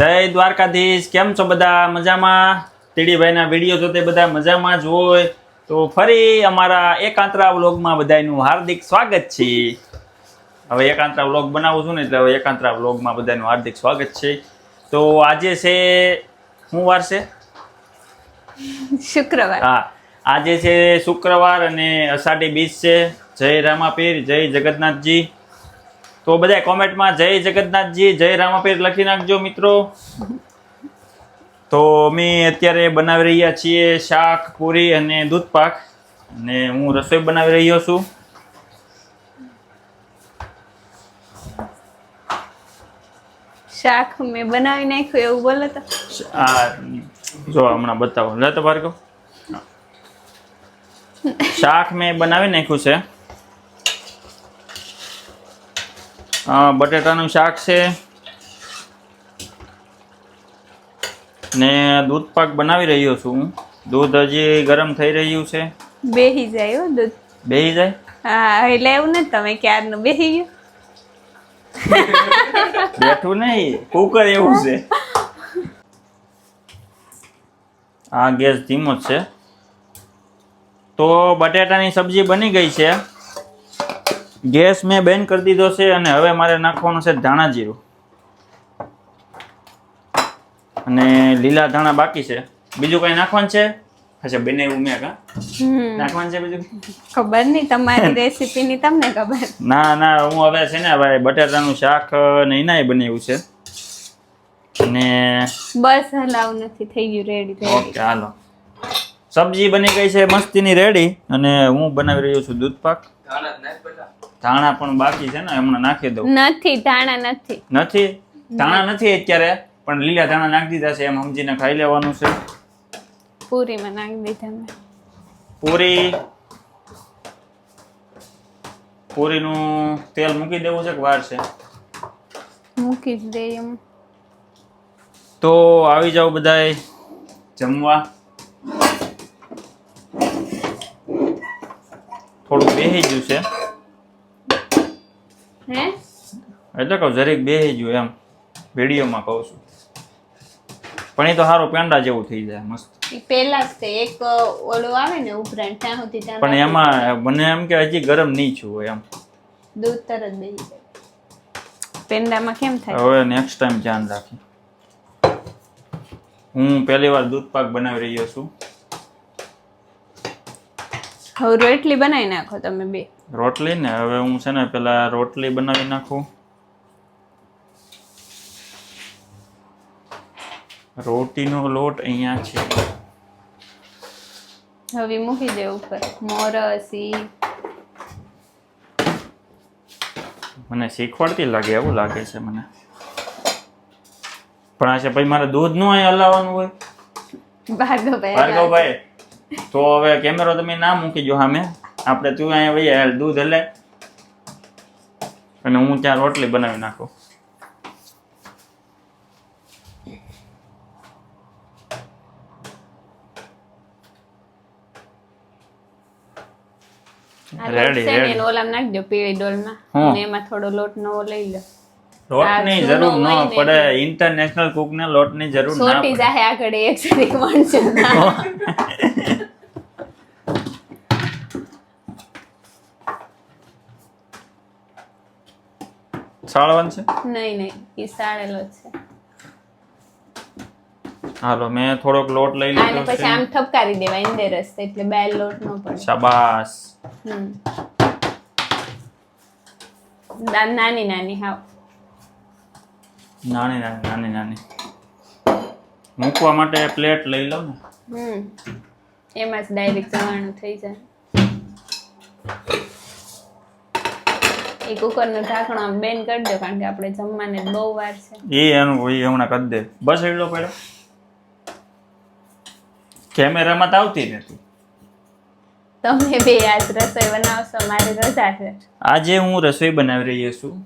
જય દ્વારકાધીશ. કેમ છો બધા? મજામાં? તીડીભાઈના વીડિયો જોતે બધા મજામાં જ હોય. તો ફરી અમારા એકાંતરા વ્લોગમાં બધાનું હાર્દિક સ્વાગત છે. હવે એકાંતરા વ્લોગ બનાવું છું ને એટલે હવે એકાંતરા વ્લોગમાં બધાનું હાર્દિક સ્વાગત છે. તો આજે છે શું વાર છે? શુક્રવાર. હા આજે છે શુક્રવાર અને અષાઢી બીજ છે. જય રામાપીર જય જગન્નાથજી. તો બધા કોમેન્ટમાં જય જગન્નાથજી જય રામાપીર લખી નાખજો મિત્રો. તો અમે અત્યારે બનાવી રહ્યા છીએ શાક પૂરી અને દૂધ પાક. અને હું રસોઈ બનાવી રહ્યો છું. શાક મેં બનાવી નાખ્યું એવું બોલો તો. આ જો હમણાં બતાવો. લે તો ભાર્ગવ. શાક મેં બનાવી નાખ્યું છે. બટેટાનું શાક છે. ને દૂધ પાક બનાવી રહ્યો છું હું. દૂધ હજી ગરમ થઈ રહ્યું છે. બેહી જાય હો દૂધ. બેહી જાય? હા એટલે એવું ને તમે ક્યારનું બેહી ગયું? બેઠું નહીં કુકર એવું છે. આ ગેસ ધીમો જ છે. તો બટેટાની સબ્જી બની ગઈ છે. ગેસ મેં બેન કરી દીધો છે અને હવે મારે નાખવાનું છે ધાણા જીરું. અને લીલા ધાણા બાકી છે. બીજું કઈ નાખવાનું છે? અચ્છા બેને એવું મેં કા? નાખવાનું છે બીજું? ખબર નહીં તમારી રેસીપીની તમને ખબર. ના ના હું હવે છે ને ભાઈ બટેટાનું શાક ને એનાય બનાવ્યું છે. અને બસ હલાવ નથી થઈ ગયું રેડી ઓકે હાલો. સબ્જી બની ગઈ છે મસ્તીની રેડી અને હું બનાવી રહ્યો છું દૂધ પાક ધાણા પણ બાકી છે ને હમણાં નાખી દઉં. નથી ધાણા નથી. નથી? ધાણા નથી અત્યારે પણ લીલા ધાણા નાખી દીધા છે એમ સમજીને ખાઈ લેવાનું છે. પૂરીમાં નાખી દીધા મેં. પૂરી. પૂરીનું તેલ મૂકી દેવું છે કે વાર છે? મૂકી જ દે એમ. તો આવી જાઓ બધાય જમવા. થોડું બેહી ગયું છે. હે? એટલે કહું જરીક બેહી ગયું એમ વિડીયોમાં કહું છું. પણ એ તો સારું પેંડા જેવું થઈ જાય મસ્ત. પેલા જ તે એક ઓલો આવે ને ઉભરાણ ત્યાં સુધી ત્યાં પણ એમાં મને એમ કે હજી ગરમ નહીં છું એમ. દૂધ તરત જાય. પેંડામાં કેમ થાય? હવે નેક્સ્ટ ટાઈમ ધ્યાન રાખી. હું પહેલી વાર દૂધ પાક બનાવી રહ્યો છું. હવે રોટલી બનાવી નાખો તમે બે. રોટલી ને હવે હું છે ને પેલા રોટલી બનાવી નાખું. રોટીનો લોટ અહીંયા છે. હવે મૂકી દે ઉપર. મોરસી મને શીખવાડતી લાગે એવું લાગે છે મને. પણ આ છે ભાઈ મારે દૂધનું અહીં હલાવવાનું હોય. ભાર્ગવભાઈ ભાર્ગવભાઈ તો હવે કેમેરો તમે ના મૂકી જો સામે આપણે તું અહીંયા ભાઈ હાલ દૂધ હલે. અને હું ત્યાં રોટલી બનાવી નાખું. રેડી ને રેડી ઓલામાં નાખજો પીળી ડોલમાં. હં. એમાં થોડો લોટ નવો લઈ લો. લોટની જરૂર ન ને પડે ઇન્ટરનેશનલ કુક લોટની જરૂર ના સોટી જાહે આગળ એક સરી વણશે સાળવાનું છે? નહીં નહીં ઈ સાળેલો છે. હાલો મેં થોડોક લોટ લઈ આને અને પછી આમ ઠપકારી દેવાય અંદર રસ્તે એટલે બે લોટ નો પડે. શાબાશ. નાની નાની હા નાની નાની નાની નાની. મૂકવા માટે પ્લેટ લઈ લો ને. હમ. એમાં જ ડાયરેક્ટ જવાનું થઈ જાય. એ કુકરનું ઢાંકણું આમ બેન કરી દો કારણ કે આપણે જમવાને બહુ વાર છે. એ એનું એ હમણાં કરી દે. બસ એટલો પડ્યો કેમેરામાં તો આવતી નથી. તમે બે આજ રસોઈ બનાવશો મારી રજા છે. આજે હું રસોઈ બનાવી રહ્યો છું.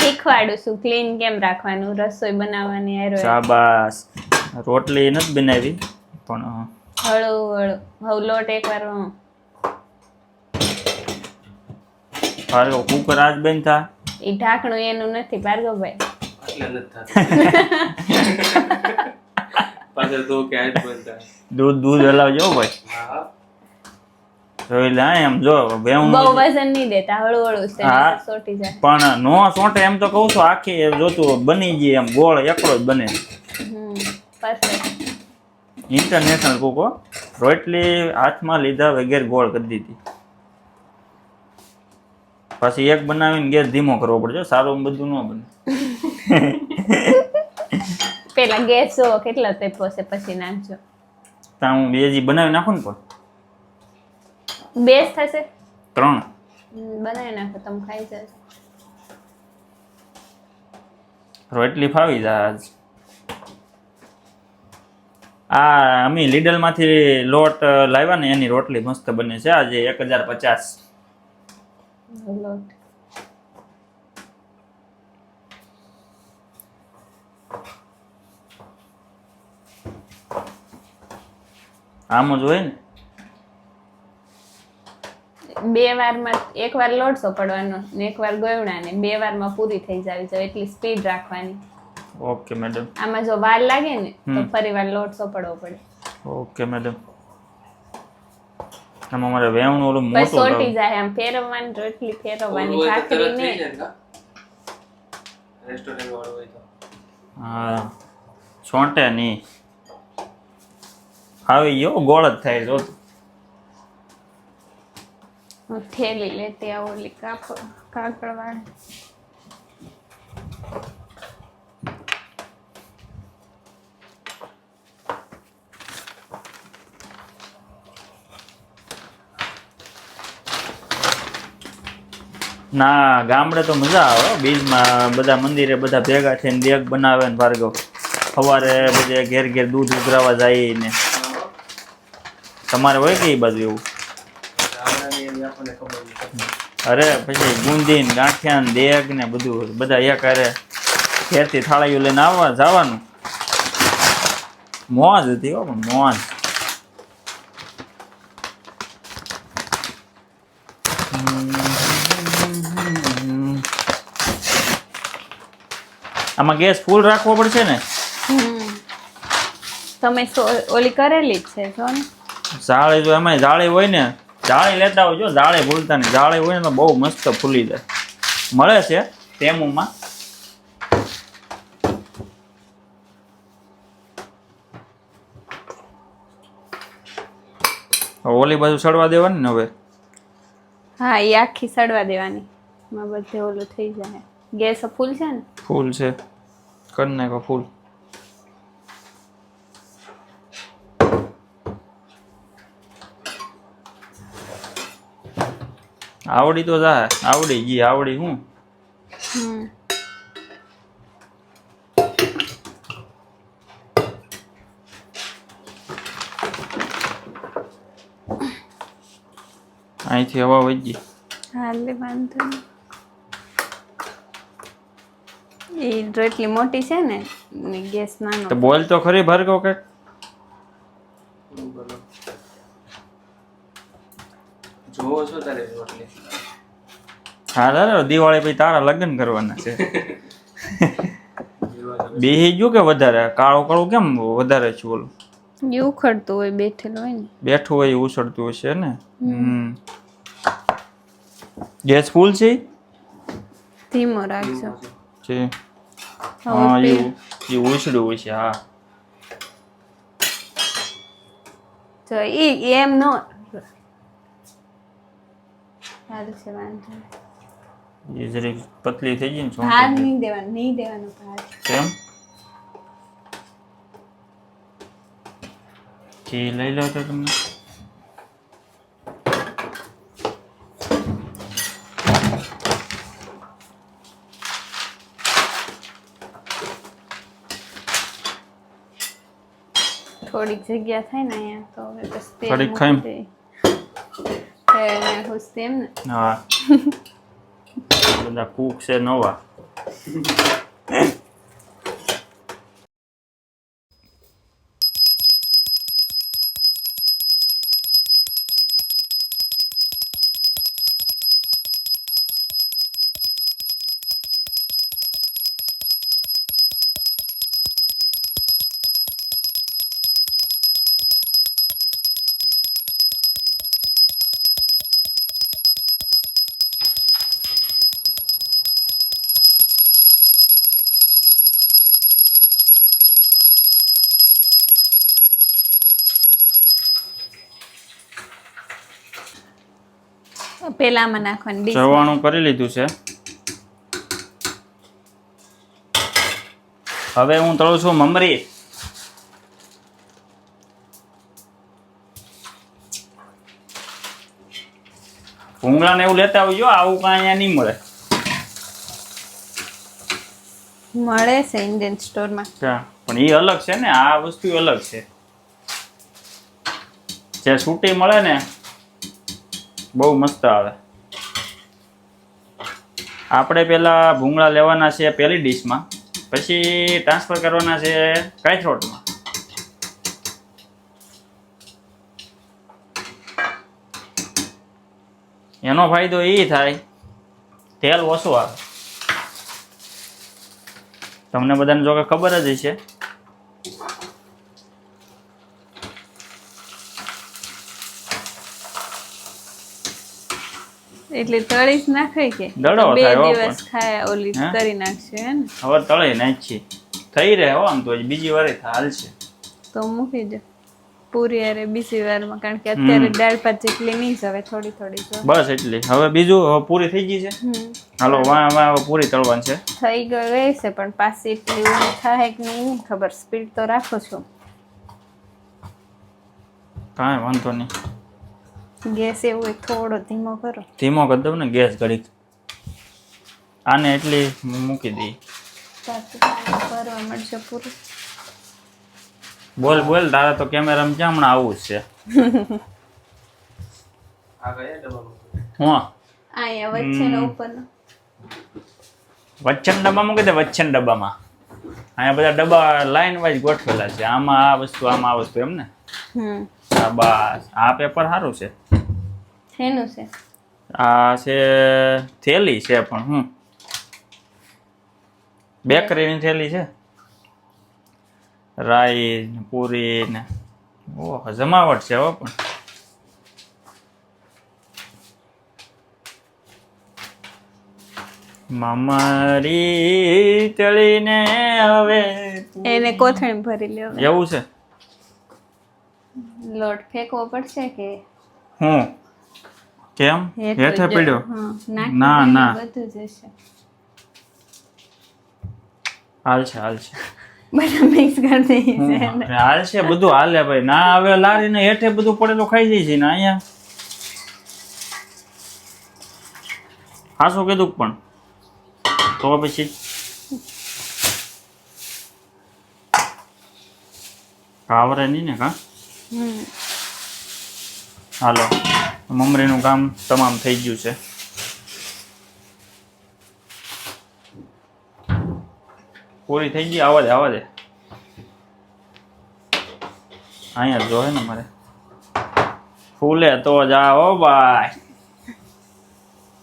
શીખવાડું છું ક્લીન કેમ રાખવાનું રસોઈ બનાવવાની શાબાશ. રોટલી નથી બનાવી પણ હળવું હળવું હવે લોટ એકવાર ભાર્ગવ કુકર આજ બેન થા? એ ઢાંકણું એનું નથી ભાર્ગવભાઈ એટલે નથી થતું. પાછળ તો કે આજ બનતા દૂધ દૂધ હલાવજો ભાઈ. હા. જોઈ લે એમ જો હું બહુ વજન નહીં દેતા હળવું હળવું સોટી જાય. પણ નો સોંટે એમ તો કહું છું આખી જોતું બની ગઈ એમ ગોળ એકલો જ બને. હમ પરફેક્ટ ઇન્ટરનેશનલ કુકો રોટલી હાથમાં લીધા વગેરે ગોળ કરી દીધી. પછી એક બનાવીને ગેસ ધીમો કરવો પડશે સારું બધું ન બને. પેલા ગેસ જો કેટલા તેપો છે પછી નાખજો. ત્યાં હું બેજી બનાવી નાખું ને પણ? બેસ થશે? ત્રણ. બનાવી નાખો તમે ખાઈ જશો રોટલી ફાવી જાય આજ. આ અમે લીડલમાંથી લોટ લાવ્યા ને એની રોટલી મસ્ત બને છે. આજે એક હજાર પચાસ. આમ જ હોય ને? બે વારમાં, એક વાર લોટ સોપડવાનો ને એક વાર ગોયવડા ને બે વારમાં પૂરી થઈ જાવી જોઈએ એટલી સ્પીડ રાખવાની. ઓકે મેડમ આમાં જો વાર લાગે ને તો. ફરી વાર લોટ સોપડવો પડે. ઓકે મેડમ આમાં મારે વેવણ ઓલું પછી મોટું સોટી જાય આમ ફેરવવાની રોટલી ફેરવવાની ભાખરી ને? રેસ્ટોરન્ટ વાળું હોય તો. હા. છોંટે નહીં. હવે યો ગોળ જ થાય જો. થેલી લેતી આવો ઓલી કાપડ વાળી ના, ગામડે તો મજા આવે. બીજમાં બધા મંદિરે બધા ભેગા થઈને દેગ બનાવે ને ભાર્ગવ સવારે બધે ઘેર ઘેર દૂધ ઉઘરાવા જાય ને. તમારે હોય કે એ બાજુ એવું? અરે, પછી ગુંદી ને ગાંઠિયા ને દેગ ને બધું. બધા એક અરે ઘેરથી થાળીઓ લઈને આવવા જવાનું. મોજ હતી હો, પણ મોજ. આમાં ગેસ ફૂલ રાખવો પડશે ને. તમે ઓલી કરેલી જ છે જો ને. જાળી જો એમાં જાળી હોય ને જાળી લેતા હોય જો જાળી ભૂલતા નહીં. જાળી હોય ને તો બહુ મસ્ત ફૂલી જાય. મળે છે તેમુમાં? ઓલી બાજુ સડવા દેવાની ને હવે? હા એ આખી સડવા દેવાની. બધે ઓલું થઈ જાય. ગેસ ફૂલ છે ને? ફૂલ છે કરી નાખો ફૂલ આવડી તો જા આવડી ગઈ આવડી હું અહીંથી હવા વધી ગઈ હાલે એ રોટલી મોટી છે ને ને ગેસ નાનો. તો બોલ તો ખરી ભાર્ગવ કે જોવો છો તારે રોટલી? હા દાદા દિવાળી પછી તારા લગ્ન કરવાના છે. બેહી ગયું કે વધારે? કાળું કાળું કેમ વધારે છે ઓલું એ ઉખડતું હોય બેઠેલું હોય ને. બેઠું હોય એ ઉછળતું હશે ને? હમ. ગેસ ફૂલ છે? ધીમો રાખજો. છે. હવે હા પે- એવું એ ઉછળ્યું હોય છે હા જો ઈ એમ નો હાલ છે વાંધો નહીં. એ જરીક પતલી થઈ ગઈ ને ભાર ચોંટી નહીં દેવાનું નહીં દેવાનું ભાર કેમ ઘી લઈ લો તો તમને થોડીક જગ્યા થાય ને અહીંયા તો હવે બસ તેલ ખાઈમ. દઈએ. તેલ નાખું તેમ ને હા બધા કૂક છે નવા પેલા આમાં નાખવાની ડીશ ચવાણું કરી લીધું છે. હવે હું તળું છું મમરી. ભૂંગળા ને એવું લેતા આવજો આવું કાંઈ અહીંયા નહીં મળે. મળે છે ઇન્ડિયન સ્ટોરમાં અચ્છા પણ એ અલગ છે ને આ વસ્તુ અલગ છે. જે સૂટી મળે ને બહુ મસ્ત આવે. આપણે પેલા ભૂંગળા લેવાના છે પહેલી ડીશમાં, પછી ટ્રાન્સફર કરવાના છે કાયથ્રોટમાં એનો ફાયદો એ થાય, તેલ ઓછું આવે. તમને બધાને જોકે ખબર જ છે એટલે તળી નાખાય કે? દડો બે દિવસ ખાય ઓલી કરી નાખશે હે ને? હવે તળી નાખીએ. થઈ રહે હો આમ તો બીજી વારે હાલશે તો મૂકી દો. પૂરી અરે બીજી વારમાં કારણ કે અત્યારે દાળ ભાત જેટલી નહીં હવે થોડી થોડી જો. બસ એટલી. હવે બીજું હવે પૂરી થઈ ગઈ છે? હાલો વા વા હવે પૂરી તળવાની છે. થઈ ગઈ છે પણ પાછી એટલી થાય કે નહીં ખબર સ્પીડ તો રાખો છો. કાંઈ વાંધો નહીં. ગેસ એવું થોડો ધીમો કરો. ધીમો કરી દઉં ને ગેસ ઘડીક. આને એટલી મૂકી દઈ. ભરવા મળશે પૂરું. બોલ બોલ તારે તો કેમેરામાં ક્યાં હમણાં આવું જ છે? ડબ્બામાં વચ્ચન ડબ્બા મૂકી દે વચ્ચન ડબ્બામાં. અહીંયા બધા ડબ્બા લાઈન વાઇઝ ગોઠવેલા છે. આમાં આ વસ્તુ આમાં આ વસ્તુ એમ ને? બસ. આ પેપર સારું છે. શેનું છે. આ છે થેલી છે પણ હમ. બેકરીની થેલી છે. રાઈ ને પૂરી ને ઓહ જમાવટ છે હો પણ. મામારી ચડીને હવે એને કોથળી ભરી લ્યો એવું છે? લોટ ફેંકવો પડશે કે? હું? કેમ? હેઠે પડ્યો ના, ના. બધું જ હાલ છે હાલ છે. બધા મિક્સ કરી દઈએ છે હાલ છે બધું હાલે ભાઈ. ના હવે લારીને હેઠે બધું પડેલું ખાઈ જાય છે ને અહીંયા. હાશું કીધું પણ? તો પછી આવરે નહીં ને કા? હાલો. મમરીનું કામ તમામ થઈ ગયું છે. પૂરી થઈ ગઈ? આવા દે આવા દે અહીંયા જોહે ને મારે. ફૂલે તો જાઓ ભાઈ.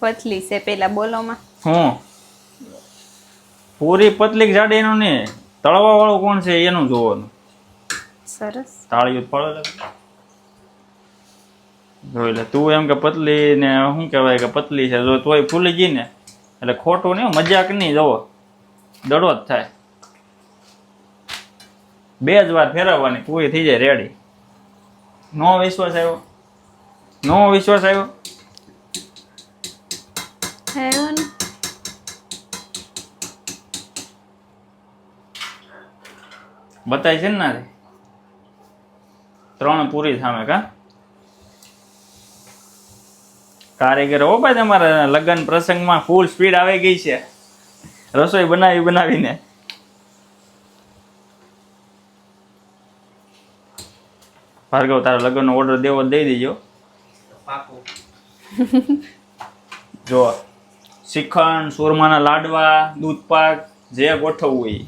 પતલી છે પેલા બોલોમાં. હું? પૂરી પતલી જાડે એનું ને તળવા વાળું કોણ છે એનું જોવાનું. સરસ. તાળીયું પડે જોઈ લે. તું એમ કે પતલી ને શું કહેવાય કે પતલી છે. જો તોય ફૂલી ગઈ ને એટલે ખોટું નહીં મજાક નહીં જવો દડો જ થાય. બે જ વાર ફેરવવાની પૂરી થઈ જાય રેડી નો વિશ્વાસ આવ્યો? નો વિશ્વાસ આવ્યો? બતાય છે ને ના ત્રણ પૂરી સામે કા? કારીગર. હો ભાઈ તમારા લગ્ન પ્રસંગમાં ફૂલ સ્પીડ આવી ગઈ છે. રસોઈ બનાવી બનાવીને. ભાર્ગવ તારા લગ્નનો ઓર્ડર દેવો દઈ દેજો. જો શ્રીખંડ સુરમાના લાડવા દૂધ પાક જે ગોઠવવું હોય ઈ.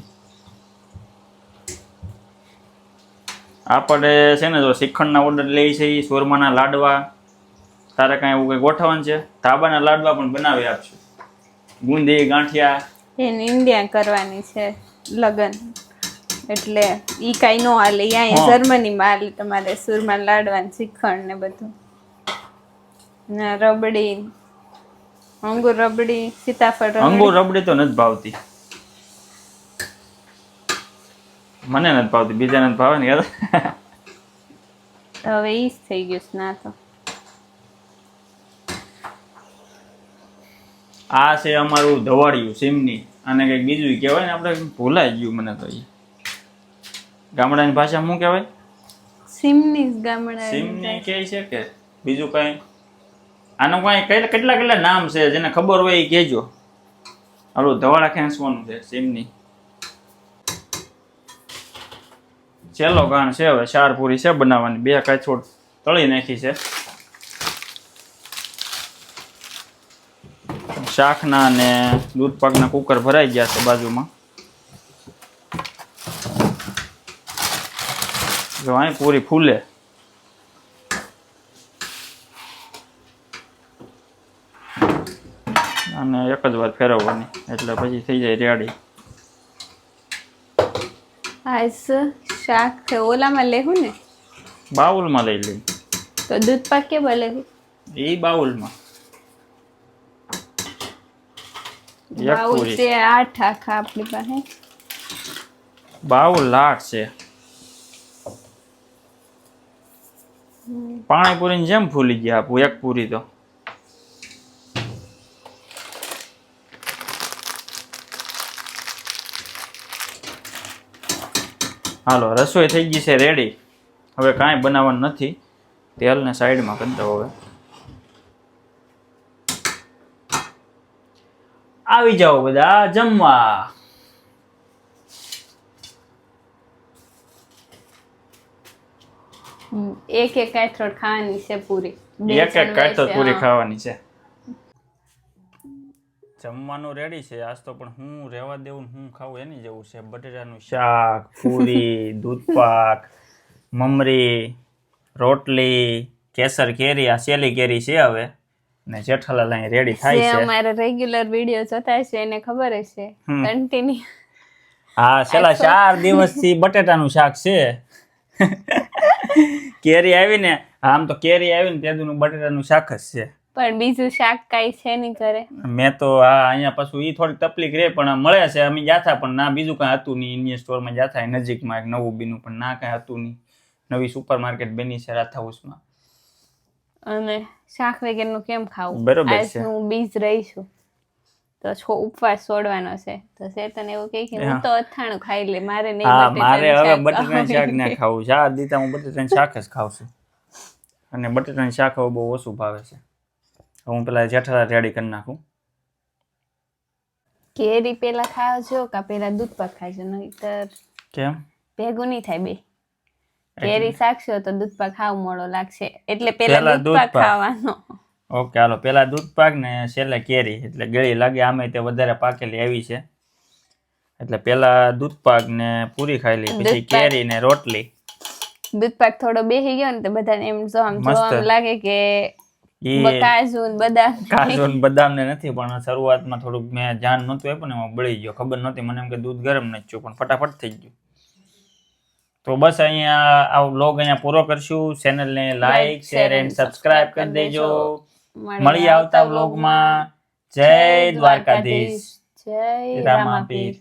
આપણે છે ને જો શ્રીખંડના ઓર્ડર લઈ છે સુરમાના લાડવા તારે કાંઈ એવું કંઈ ગોઠવણ છે? ધાબાના લાડવા પણ બનાવી આપશું બુંદી ગાંઠિયા. એને ઇન્ડિયા કરવાની છે લગન. એટલે ઈ કાંઈ નો હાલે. અહીંયા. જર્મનીમાં હાલે તમારે સુરમાં લાડવાનું શીખણ ને બધું. ને રબડી અંગુર રબડી સીતાફળ અંગુર રબડી તો નથી ભાવતી. મને નથી ભાવતી બીજાને ભાવે ને યાર હવે ઈ જ થઈ ગયું છે ના તો આ છે અમારું ધવાડિયું સીમની. અને કંઈક બીજું કહેવાય ને આપણે ભૂલાઈ ગયું મને તો એ ગામડાની ભાષા શું કહેવાય? સીમની ગામડા સીમની કહે છે કે? બીજું કાંઈ? આનું કઈ કેટલા કેટલા નામ છે જેને ખબર હોય એ કહેજો. આપણું ધવાડા ખેંચવાનું છે સીમની. છેલ્લો ગાણ છે હવે ચાર પૂરી છે બનાવવાની. બે કાચોડ તળી નાખી છે. શાકના અને દૂધ પાકના કુકર ભરાઈ ગયા છે બાજુમાં. જો અહીં પૂરી ફૂલે. અને એક જ વાર ફેરવવાની એટલે પછી થઈ જાય રેડી. આજ શાક છે ઓલામાં લેવું ને? બાઉલમાં લઈ લઈ. તો દૂધ પાક લેવું? એ બાઉલમાં. એક બાઉલ પૂરી છે આઠ આખા આપણી પાસે બાઉલ લાટ છે પાણીપુરીની જેમ ફૂલી ગયા આપું એક પૂરી તો હાલો રસોઈ થઈ ગઈ છે રેડી હવે કાંઈ બનાવવાનું નથી. તેલને સાઈડમાં કરી દો હવે. આવી જાઓ બધા જમવા. એક એક કાથરોડ ખાવાની છે પૂરી. એક એક જણ પૂરી ખાવાની છે. જમવાનું રેડી છે આજ તો પણ હું રહેવા દેવું હું ખાવું એની જેવું છે. બટેટાનું શાક પૂરી દૂધપાક મમરી રોટલી કેસર કેરી આ સેલી કેરી છે હવે. ને જેઠાલાલ અહીં રેડી થાય છે. અમારા રેગ્યુલર વીડિયો જોતા છે એને ખબર હશે. કન્ટિન્યુ હા છેલ્લા ચાર દિવસથી બટેટાનું શાક છે. કેરી આવીને આમ તો કેરી આવીને તેદુનું બટેટાનું શાક જ છે. પણ બીજું શાક કાંઈ છે નહીં ઘરે. મેં તો આ અહીંયા પાછું ઈ થોડીક તકલીફ રહે પણ મળે છે. અમે જાતા પણ ના બીજું કાંઈ હતું નહીં. ઇન્ડિયન સ્ટોરમાં જાતા નજીકમાં એક નવું બીનું પણ ના કાંઈ હતું નહીં. નવી સુપર માર્કેટ બની છે રાથા હાઉસમાં અને શાક વગેરેનું કેમ ખાવું? બરોબર છે. હું બીજ રહીશું. તો છો ઉપવાસ છોડવાનો છે. તો શેતન એવું કહે કે હું તો અથાણું ખાઈ લે મારે નહીં હા મારે હવે બટેટાનું શાક ના ખાવું. ખાવું છે. આ દીતા હું બટેટાનું શાક જ ખાઉં છું. અને બટેટાનું શાક હવે બહુ ઓછું ભાવે છે. હું પેલા જેઠાલા રેડી કરી નાખું. કેરી પેલા ખાજો કા પેલા દૂધ પાક ખાજો નહીતર કેમ? ભેગું નહીં થાય બે. કેરી શાકશો તો દૂધ પાક ખાવ મોડો લાગશે. એટલે પહેલા દૂધ પાક ખાવાનો. ઓકે હાલો. પેલા દૂધ પાક ને છેલ્લે કેરી. એટલે ગળી લાગે આમે તે વધારે પાકેલી આવી છે. એટલે પેલા દૂધ પાક ને પૂરી ખાઈ લઈ પછી કેરી ને રોટલી. દૂધ પાક થોડો બેસી ગયો ને તો બધાને એમ જો આમ. જોવામાં લાગે કે ઈ કાજુ બદામ કાજુ બદામ ને નથી પણ શરૂઆતમાં થોડુંક મેં ધ્યાન નહોતું આપ્યું ને એમાં બળી ગયો. ખબર નહોતી મને એમ કે દૂધ ગરમ નથી પણ ફટાફટ થઈ ગયું. તો બસ અહીંયા આ વ્લોગ અહીંયા પૂરો કરશું. ચેનલને લાઈક શેર એન્ડ સબસ્ક્રાઇબ કરી દેજો. મળી આવતા વ્લોગમાં જય દ્વારકાધીશ. જય રામાપીર રામાપીર.